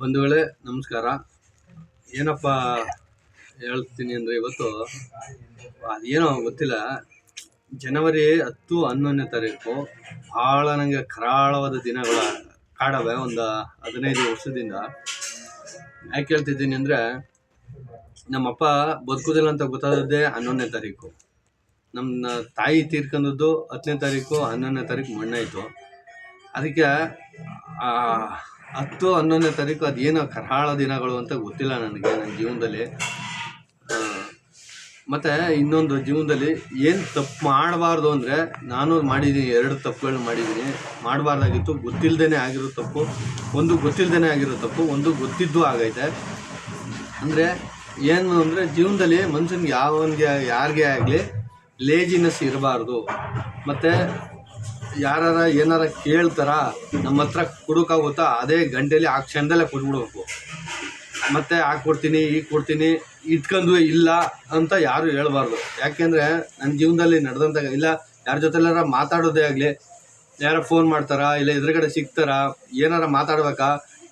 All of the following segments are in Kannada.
ಬಂಧುಗಳೇ, ನಮಸ್ಕಾರ. ಏನಪ್ಪ ಹೇಳ್ತೀನಿ ಅಂದರೆ ಇವತ್ತು ಅದೇನೋ ಗೊತ್ತಿಲ್ಲ. ಜನವರಿ ಹತ್ತು ಹನ್ನೊಂದನೇ ತಾರೀಕು ಭಾಳ ನನಗೆ ಕರಾಳವಾದ ದಿನಗಳ ಕಾಡವೆ ಒಂದು ಹದಿನೈದು ವರ್ಷದಿಂದ. ಯಾಕೆ ಹೇಳ್ತಿದ್ದೀನಿ ಅಂದರೆ ನಮ್ಮಪ್ಪ ಬದುಕುದಿಲ್ಲ ಅಂತ ಗೊತ್ತಾದದ್ದೇ ಹನ್ನೊಂದನೇ ತಾರೀಕು. ನಮ್ಮ ತಾಯಿ ತೀರ್ಕೊಂಡದ್ದು ಹತ್ತನೇ ತಾರೀಕು, ಹನ್ನೊಂದನೇ ತಾರೀಕು ಮಣ್ಣಾಯಿತು. ಅದಕ್ಕೆ ಹತ್ತು ಹನ್ನೊಂದನೇ ತಾರೀಕು ಅದೇನೋ ಕರಾಳ ದಿನಗಳು ಅಂತ ಗೊತ್ತಿಲ್ಲ ನನಗೆ ನನ್ನ ಜೀವನದಲ್ಲಿ. ಮತ್ತು ಮತ್ತೆ ಇನ್ನೊಂದು ಜೀವನದಲ್ಲಿ ಏನು ತಪ್ಪು ಮಾಡಬಾರ್ದು ಅಂದರೆ, ನಾನು ಮಾಡಿದ್ದೀನಿ ಎರಡು ತಪ್ಪುಗಳನ್ನ ಮಾಡಿದ್ದೀನಿ ಮಾಡಬಾರ್ದಾಗಿತ್ತು ಗೊತ್ತಿಲ್ಲದೇ ಆಗಿರೋ ತಪ್ಪು, ಒಂದು ಗೊತ್ತಿಲ್ಲದೇ ಆಗಿರೋ ತಪ್ಪು, ಒಂದು ಗೊತ್ತಿದ್ದು ಆಗೈತೆ. ಅಂದರೆ, ಏನು ಅಂದರೆ, ಜೀವನದಲ್ಲಿ ಮನುಷ್ಯನಿಗೆ ಯಾವನಿಗೆ, ಯಾರಿಗೆ ಆಗಲಿ ಲೇಜಿನೆಸ್ ಇರಬಾರ್ದು. ಮತ್ತು ಯಾರ ಏನಾರ ಕೇಳ್ತಾರ, ನಮ್ಮ ಹತ್ರ ಕೊಡೋಕ್ಕಾಗುತ್ತಾ ಅದೇ ಗಂಟೆಲಿ ಆ ಕ್ಷಣದಲ್ಲೇ ಕೊಟ್ಬಿಡ್ಬೇಕು. ಮತ್ತೆ ಆ ಕೊಡ್ತೀನಿ ಈಗ ಕೊಡ್ತೀನಿ ಇಟ್ಕೊಂಡು ಇಲ್ಲ ಅಂತ ಯಾರು ಹೇಳ್ಬಾರ್ದು. ಯಾಕೆಂದರೆ ನನ್ನ ಜೀವನದಲ್ಲಿ ನಡೆದಂತ, ಇಲ್ಲ ಯಾರ ಜೊತೆಲಾರ ಮಾತಾಡೋದೇ ಆಗಲಿ, ಯಾರ ಫೋನ್ ಮಾಡ್ತಾರಾ, ಇಲ್ಲ ಎದುರುಗಡೆ ಸಿಗ್ತಾರಾ, ಏನಾರ ಮಾತಾಡ್ಬೇಕಾ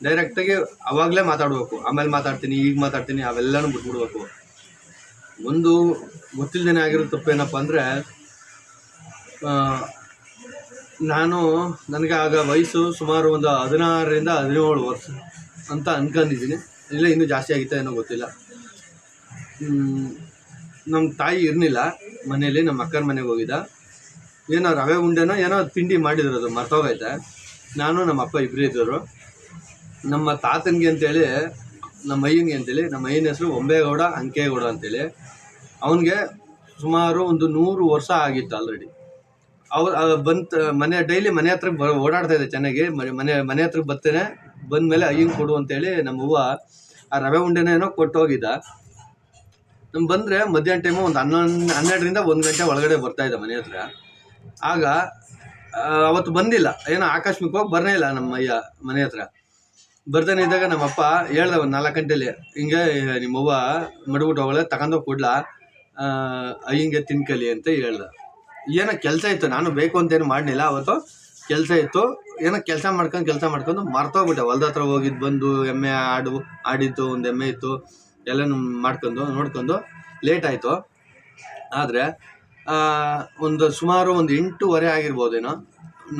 ಡೈರೆಕ್ಟಾಗಿ ಅವಾಗಲೇ ಮಾತಾಡಬೇಕು. ಆಮೇಲೆ ಮಾತಾಡ್ತೀನಿ, ಈಗ ಮಾತಾಡ್ತೀನಿ, ಅವೆಲ್ಲನೂ ಬಿಟ್ಬಿಡ್ಬೇಕು. ಒಂದು ಗೊತ್ತಿಲ್ಲದೇನೆ ಆಗಿರೋ ತಪ್ಪೇನಪ್ಪ ಅಂದರೆ ನಾನು ನನಗೆ ಆಗ ವಯಸ್ಸು ಸುಮಾರು ಒಂದು ಹದಿನಾರರಿಂದ ಹದಿನೇಳು ವರ್ಷ ಅಂತ ಅನ್ಕೊಂಡಿದ್ದೀನಿ. ಇಲ್ಲ, ಇನ್ನೂ ಜಾಸ್ತಿ ಆಗಿತ್ತಾ ಏನೋ ಗೊತ್ತಿಲ್ಲ. ನಮ್ಮ ತಾಯಿ ಇರಲಿಲ್ಲ ಮನೆಯಲ್ಲಿ, ನಮ್ಮ ಅಕ್ಕನ ಮನೆಗೆ ಹೋಗಿದ್ದ. ಏನೋ ರವೆ ಉಂಡೆನೋ ಏನೋ ತಿಂಡಿ ಮಾಡಿದ್ರು ಅದು, ಮರ್ತೋಗೈತೆ. ನಾನು, ನಮ್ಮ ಅಪ್ಪ ಇಬ್ಬರು ಇದ್ದರು. ನಮ್ಮ ತಾತನಿಗೆ ಅಂತೇಳಿ, ನಮ್ಮ ಅಯ್ಯನಿಗೆ ಅಂತೇಳಿ, ನಮ್ಮ ಅಯ್ಯನ ಹೆಸರು ಒಂಬೇಗೌಡ, ಅಂಕೇಗೌಡ ಅಂತೇಳಿ. ಅವನಿಗೆ ಸುಮಾರು ಒಂದು ನೂರು ವರ್ಷ ಆಗಿತ್ತು ಆಲ್ರೆಡಿ ಅವ್ರು ಬಂತ, ಮನೆ, ಡೈಲಿ ಮನೆ ಹತ್ರ ಬ, ಓಡಾಡ್ತಾ ಇದೆ ಚೆನ್ನಾಗಿ. ಮನೆ ಮನೆ ಮನೆ ಹತ್ರ ಬರ್ತೇನೆ. ಬಂದಮೇಲೆ ಅಯ್ಯಂಗೆ ಕೊಡು ಅಂತೇಳಿ ನಮ್ಮ ಅವ್ವ ಆ ರವೆ ಉಂಡೆನೇನೋ ಕೊಟ್ಟು ಹೋಗಿದ್ದ ನಮ್ ಬಂದರೆ ಮಧ್ಯಾಹ್ನ ಟೈಮು ಒಂದು ಹನ್ನೊಂದು, ಹನ್ನೆರಡರಿಂದ ಒಂದು ಗಂಟೆ ಒಳಗಡೆ ಬರ್ತಾ ಇದ್ದ ಮನೆ ಹತ್ರ. ಆಗ ಅವತ್ತು ಬಂದಿಲ್ಲ. ಏನೋ ಆಕಸ್ಮಿಕವಾಗಿ ಬರನೇ ಇಲ್ಲ ನಮ್ಮ ಅಯ್ಯ ಮನೆ ಹತ್ರ. ಬರ್ತಾನೆ ಇದ್ದಾಗ ನಮ್ಮಪ್ಪ ಹೇಳ್ದ ಒಂದು ನಾಲ್ಕು ಗಂಟೆಲಿ, ಹಿಂಗೆ ನಿಮ್ಮವ್ವ ಮಡ್ಬಿಟ್ಟು ಹೋಗಲ್ಲ ತಗೊಂಡೋಗಿ ಕೊಡ್ಲಾ? ಅಯ್ಯಂಗೆ ತಿನ್ಕಲಿ ಅಂತ ಹೇಳ್ದ. ಏನೋ ಕೆಲಸ ಇತ್ತು, ನಾನು ಬೇಕು ಅಂತೇನು ಮಾಡಲಿಲ್ಲ, ಅವತ್ತು ಕೆಲಸ ಇತ್ತು. ಏನೋ ಕೆಲಸ ಮಾಡ್ಕೊಂಡು ಕೆಲಸ ಮಾಡ್ಕೊಂಡು ಮರ್ತೋಗ್ಬಿಟ್ಟೆ. ಹೊಲ್ದ ಹತ್ರ ಹೋಗಿದ್ದು ಬಂದು ಎಮ್ಮೆ ಆಡು ಆಡಿತ್ತು ಒಂದು ಎಮ್ಮೆ ಇತ್ತು. ಎಲ್ಲನೂ ಮಾಡ್ಕೊಂಡು, ನೋಡ್ಕೊಂಡು ಲೇಟ್ ಆಯಿತು. ಆದರೆ ಒಂದು ಸುಮಾರು ಒಂದು ಎಂಟೂವರೆ ಆಗಿರ್ಬೋದೇನೋ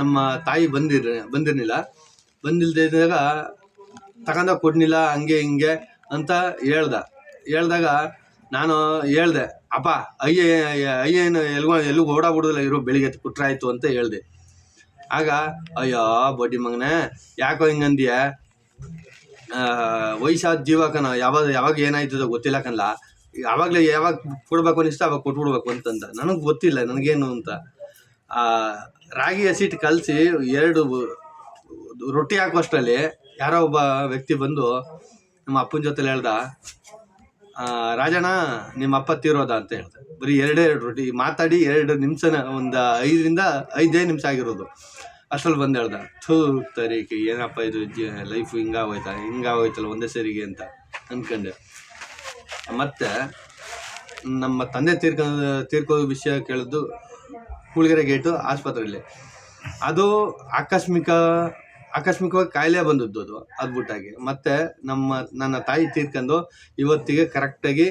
ನಮ್ಮ ತಾಯಿ ಬಂದಿರ, ಬಂದಿರಲಿಲ್ಲ. ಬಂದಿಲ್ದೇ ಇದ್ದಾಗ ತಗೊಂಡೋಗಿ ಕೊಡಲಿಲ್ಲ, ಹಂಗೆ ಹಿಂಗೆ ಅಂತ ಹೇಳ್ದ. ಹೇಳ್ದಾಗ ನಾನು ಹೇಳ್ದೆ ಅಪ್ಪ ಅಯ್ಯ ಅಯ್ಯ ಏನು ಎಲ್ಗೋ ಎಲ್ಲಿಗೂ ಓಡಾಬಿಡೋದಿಲ್ಲ ಇರೋ ಬೆಳಿಗ್ಗೆ ಕೊಟ್ರೆ ಆಯ್ತು ಅಂತ ಹೇಳ್ದೆ. ಆಗ, ಅಯ್ಯೋ, ಬಡ್ಡಿ ಮಗನೇ, ಯಾಕೋ ಹಿಂಗಂದ್ಯ? ವಯಸ್ಸಾದ ಜೀವಕನ ಯಾವಾಗ ಯಾವಾಗ ಏನಾಯ್ತದ ಗೊತ್ತಿಲ್ಲ ಕನ್ಲ ಯಾವಾಗಲೇ ಯಾವಾಗ ಕೊಡ್ಬೇಕು ಅನಿಸ್ತಾ ಅವಾಗ ಕೊಟ್ಬಿಡ್ಬೇಕು ಅಂತಂದ. ನನಗೆ ಗೊತ್ತಿಲ್ಲ, ನನಗೇನು ಅಂತ. ರಾಗಿ ಹಸಿಟ್ಟು ಕಲಸಿ ಎರಡು ರೊಟ್ಟಿ ಹಾಕುವಷ್ಟರಲ್ಲಿ ಯಾರೋ ಒಬ್ಬ ವ್ಯಕ್ತಿ ಬಂದು ನಮ್ಮ ಅಪ್ಪನ ಜೊತೆಲಿ ಹೇಳ್ದ ರಾಜಣ್ಣ, ನಿಮ್ಮ ಅಪ್ಪ ತೀರೋದ ಅಂತ ಹೇಳ್ತಾರೆ ಬರೀ ಎರಡೇ ಎರಡು ರೊಟ್ಟಿ. ಮಾತಾಡಿ ಎರಡು ನಿಮಿಷನ, ಒಂದು ಐದರಿಂದ ಐದೇ ನಿಮಿಷ ಆಗಿರೋದು. ಅಷ್ಟರಲ್ಲಿ ಬಂದು ಹೇಳ್ದ. ಥೂ, ತರೀಕೆ, ಏನಪ್ಪ ಇದು ಜಿ ಲೈಫ್ ಹಿಂಗಾಗೋಯ್ತಾ ಹಿಂಗಾಗೋಯ್ತಲ್ಲ ಒಂದೇ ಸರಿಗೆ ಅಂತ ಅಂದ್ಕೊಂಡೆ ಮತ್ತು, ನಮ್ಮ ತಂದೆ ತೀರ್ಕ, ತೀರ್ಕೋ ವಿಷಯ ಕೇಳಿದ್ದು ಕೂಳಿಗೆರೆ ಗೇಟು ಆಸ್ಪತ್ರೆಯಲ್ಲಿ. ಅದು ಆಕಸ್ಮಿಕ ಆಕಸ್ಮಿಕವಾಗಿ ಕಾಯಿಲೆ ಬಂದದ್ದು ಅದು ಅದು ಬಿಟ್ಟಾಗಿ ಮತ್ತು ನಮ್ಮ, ನನ್ನ ತಾಯಿ ತೀರ್ಕೊಂಡು ಇವತ್ತಿಗೆ ಕರೆಕ್ಟಾಗಿ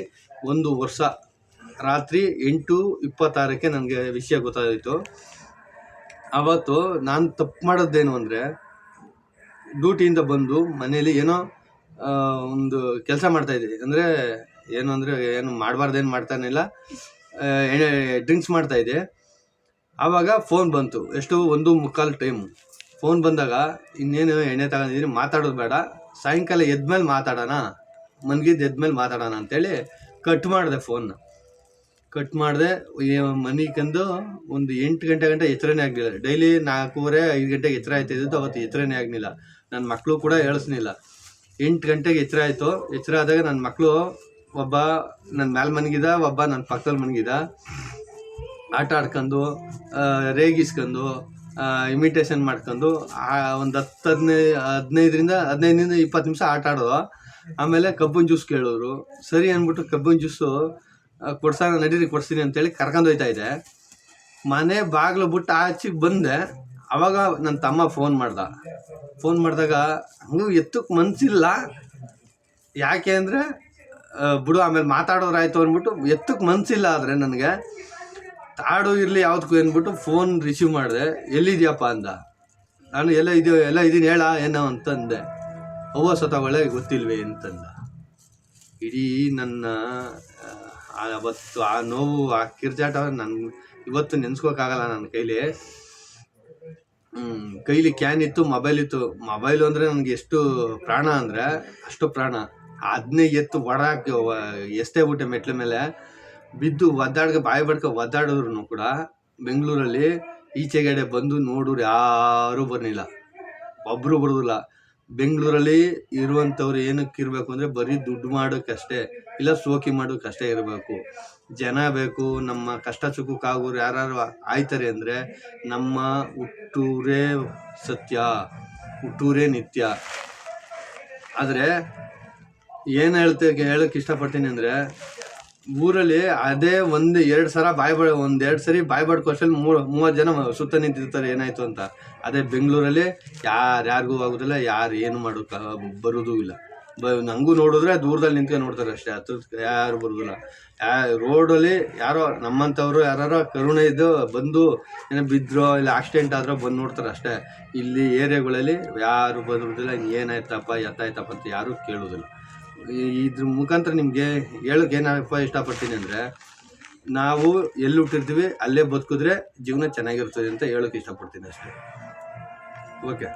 ಒಂದು ವರ್ಷ, ರಾತ್ರಿ ಎಂಟು ಇಪ್ಪತ್ತಾರಕ್ಕೆ ನನಗೆ ವಿಷಯ ಗೊತ್ತಾಯಿತು. ಅವತ್ತು ನಾನು ತಪ್ಪು ಮಾಡೋದೇನು ಅಂದರೆ, ಡ್ಯೂಟಿಯಿಂದ ಬಂದು ಮನೇಲಿ ಏನೋ ಒಂದು ಕೆಲಸ ಮಾಡ್ತಾಯಿದ್ದೆ ಅಂದರೆ ಏನು ಅಂದರೆ, ಏನು ಮಾಡಬಾರ್ದೇನು ಮಾಡ್ತಾನಿಲ್ಲ ಡ್ರಿಂಕ್ಸ್ ಮಾಡ್ತಾಯಿದ್ದೆ ಆವಾಗ ಫೋನ್ ಬಂತು. ಎಷ್ಟು, ಒಂದು ಮುಕ್ಕಾಲು ಟೈಮು ಫೋನ್ ಬಂದಾಗ, ಇನ್ನೇನು ಎಣ್ಣೆ ತಗೊಂಡಿದ್ದೀನಿ, ಮಾತಾಡೋದು ಬೇಡ. ಸಾಯಂಕಾಲ ಎದ್ಮೇಲೆ ಮಾತಾಡೋಣ ಮನ್ಗಿದ್ದು ಎದ್ಮೇಲೆ ಮಾತಾಡೋಣ ಅಂತೇಳಿ ಕಟ್ ಮಾಡಿದೆ ಫೋನ್ನ ಕಟ್ ಮಾಡಿದೆ ಮನಿಕಂದು ಒಂದು ಎಂಟು ಗಂಟೆ ಗಂಟೆ ಎಚ್ಚರನೇ ಆಗಲಿಲ್ಲ. ಡೈಲಿ ನಾಲ್ಕೂವರೆ, ಐದು ಗಂಟೆಗೆ ಎಚ್ಚರ ಆಯ್ತಿದ್ದು ಅವತ್ತು ಎಚ್ಚರನೇ ಆಗಲಿಲ್ಲ. ನನ್ನ ಮಕ್ಕಳು ಕೂಡ ಹೇಳಿಸ್ನಿಲ್ಲ. ಎಂಟು ಗಂಟೆಗೆ ಎಚ್ಚರ ಆಯಿತು. ಎಚ್ಚರ ಆದಾಗ ನನ್ನ ಮಕ್ಕಳು ಒಬ್ಬ ನನ್ನ ಮ್ಯಾಲೆ ಮನಗಿದ, ಒಬ್ಬ ನನ್ನ ಪಕ್ಕದಲ್ಲಿ ಮನಗಿದ. ಆಟ ಆಡ್ಕೊಂಡು ರೇಗಿಸ್ಕೊಂಡು ಇಮಿಟೇಷನ್ ಮಾಡ್ಕೊಂಡು ಒಂದು ಹತ್ತು ಹದಿನೈದು ಹದಿನೈದರಿಂದ ಹದಿನೈದರಿಂದ ಇಪ್ಪತ್ತು ನಿಮಿಷ ಆಟ ಆಡೋದು. ಆಮೇಲೆ ಕಬ್ಬಿನ ಜ್ಯೂಸ್ ಕೇಳೋರು. ಸರಿ ಅಂದ್ಬಿಟ್ಟು ಕಬ್ಬಿನ ಜ್ಯೂಸು ಕೊಡ್ಸೋಣ, ನಡೀರಿ ಕೊಡ್ಸ್ತೀನಿ ಅಂತೇಳಿ ಕರ್ಕೊಂಡು ಹೋಯ್ತಾ ಇದ್ದೆ. ಮನೆ ಬಾಗಿಲು ಬಿಟ್ಟು ಆಚೆಗೆ ಬಂದೆ. ಅವಾಗ ನನ್ನ ತಮ್ಮ ಫೋನ್ ಮಾಡ್ದ. ಫೋನ್ ಮಾಡಿದಾಗ ಹಂಗೂ ಎತ್ತಕ್ಕೆ ಮನಸ್ಸಿಲ್ಲ ಯಾಕೆ ಅಂದರೆ ಬಿಡು ಆಮೇಲೆ ಮಾತಾಡೋರಾಯ್ತು ಅಂದ್ಬಿಟ್ಟು ಎತ್ತಕ್ಕೆ ಮನಸ್ಸಿಲ್ಲ ಆದರೆ ನನಗೆ. ತಾಡು ಇರಲಿ ಯಾವ್ದಕ್ಕೂ ಅಂದ್ಬಿಟ್ಟು ಫೋನ್ ರಿಸೀವ್ ಮಾಡಿದೆ. ಎಲ್ಲಿದ್ಯಪ್ಪ ಅಂದ? ನಾನು ಎಲ್ಲ ಇದೆಯೋ ಎಲ್ಲ ಇದೀನಿ ಹೇಳ ಏನೋ ಅಂತಂದೆ. ಅವ್ವ ಸತ್ತವಳೆ ಗೊತ್ತಿಲ್ವೇ ಅಂತಂದ. ಇಡೀ ನನ್ನ ಅವತ್ತು ಆ ನೋವು ಆ ಕಿರ್ಜಾಟ ನನ್ನ ಇವತ್ತು ನೆನ್ಸ್ಕೋಕಾಗಲ್ಲ ನನ್ನ ಕೈಲಿ. ಹ್ಮ್, ಕೈಲಿ ಕ್ಯಾನ್ ಇತ್ತು ಮೊಬೈಲ್ ಇತ್ತು. ಮೊಬೈಲು ಅಂದರೆ ನನಗೆ ಎಷ್ಟು ಪ್ರಾಣ ಅಂದರೆ ಅಷ್ಟು ಪ್ರಾಣ. ಅದನ್ನೇ ಎತ್ತು ಒಡಾಕ್ ಎಷ್ಟೇ ಬಿಟ್ಟೆ ಮೆಟ್ಲ ಮೇಲೆ ಬಿದ್ದು ಒದ್ದಾಡ್ಕ ಬಾಯಿ ಬಡ್ಕ ಒದ್ದಾಡಿದ್ರು ಕೂಡ ಬೆಂಗಳೂರಲ್ಲಿ ಈಚೆಗಡೆ ಬಂದು ನೋಡೋರು ಯಾರೂ ಬರಲಿಲ್ಲ ಒಬ್ಬರು ಬರೋದಿಲ್ಲ. ಬೆಂಗಳೂರಲ್ಲಿ ಇರುವಂಥವ್ರು ಏನಕ್ಕೆ ಇರಬೇಕು ಅಂದರೆ ಬರೀ ದುಡ್ಡು ಮಾಡೋಕ್ಕಷ್ಟೇ, ಇಲ್ಲ ಸೋಕಿ ಮಾಡೋಕ್ಕಷ್ಟೇ ಇರಬೇಕು. ಜನ ಬೇಕು, ನಮ್ಮ ಕಷ್ಟ ಸುಖಕ್ಕಾಗೋರು ಯಾರು ಆಯ್ತಾರೆ ಅಂದರೆ ನಮ್ಮ ಹುಟ್ಟೂರೇ ಸತ್ಯ, ಹುಟ್ಟೂರೇ ನಿತ್ಯ. ಆದರೆ ಏನು ಹೇಳ್ತೆ ಹೇಳಕ್ಕೆ ಇಷ್ಟಪಡ್ತೀನಿ ಅಂದರೆ ಊರಲ್ಲಿ ಅದೇ ಒಂದು ಎರಡು ಸಲ ಬಾಯ್ ಒಂದು ಎರಡು ಸರಿ ಬಾಯ್ ಬಡ್ಕೋಷ್ಟಲ್ಲಿ ಮೂರು ಮೂವತ್ತು ಜನ ಸುತ್ತ ನಿಂತಿರ್ತಾರೆ, ಏನಾಯ್ತು ಅಂತ. ಅದೇ ಬೆಂಗಳೂರಲ್ಲಿ ಯಾರ್ಯಾರಿಗೂ ಆಗೋದಿಲ್ಲ, ಯಾರು ಏನು ಮಾಡೋಕೆ ಬರೋದೂ ಇಲ್ಲ. ಬ ನನಗೂ ನೋಡಿದ್ರೆ ದೂರದಲ್ಲಿ ನಿಂತ್ಕೊಂಡು ನೋಡ್ತಾರೆ ಅಷ್ಟೇ, ಹತ್ರ ಯಾರು ಬರೋದಿಲ್ಲ. ರೋಡಲ್ಲಿ ಯಾರೋ ನಮ್ಮಂಥವ್ರು ಯಾರೋ ಕರುಣೆ ಇದ್ದು ಬಂದು ಏನೋ ಬಿದ್ದರೋ ಇಲ್ಲ ಆಕ್ಸಿಡೆಂಟ್ ಆದ್ರೂ ಬಂದು ನೋಡ್ತಾರೆ ಅಷ್ಟೇ. ಇಲ್ಲಿ ಏರಿಯಾಗಳಲ್ಲಿ ಯಾರು ಬರೋದಿಲ್ಲ ಏನಾಯ್ತಪ್ಪ, ಎತ್ತಾಯ್ತಪ್ಪ ಅಂತ ಯಾರೂ ಕೇಳೋದಿಲ್ಲ. ಇದ್ರ ಮುಖಾಂತರ ನಿಮಗೆ ಹೇಳೋಕೆ ಏನಪ್ಪ ಇಷ್ಟಪಡ್ತೀನಿ ಅಂದರೆ, ನಾವು ಎಲ್ಲಿ ಹುಟ್ಟಿರ್ತೀವಿ, ಅಲ್ಲೇ ಬದುಕಿದ್ರೆ ಜೀವನ ಚೆನ್ನಾಗಿರ್ತದೆ ಅಂತ ಹೇಳೋಕೆ ಇಷ್ಟಪಡ್ತೀನಿ ಅಷ್ಟೇ. ಓಕೆ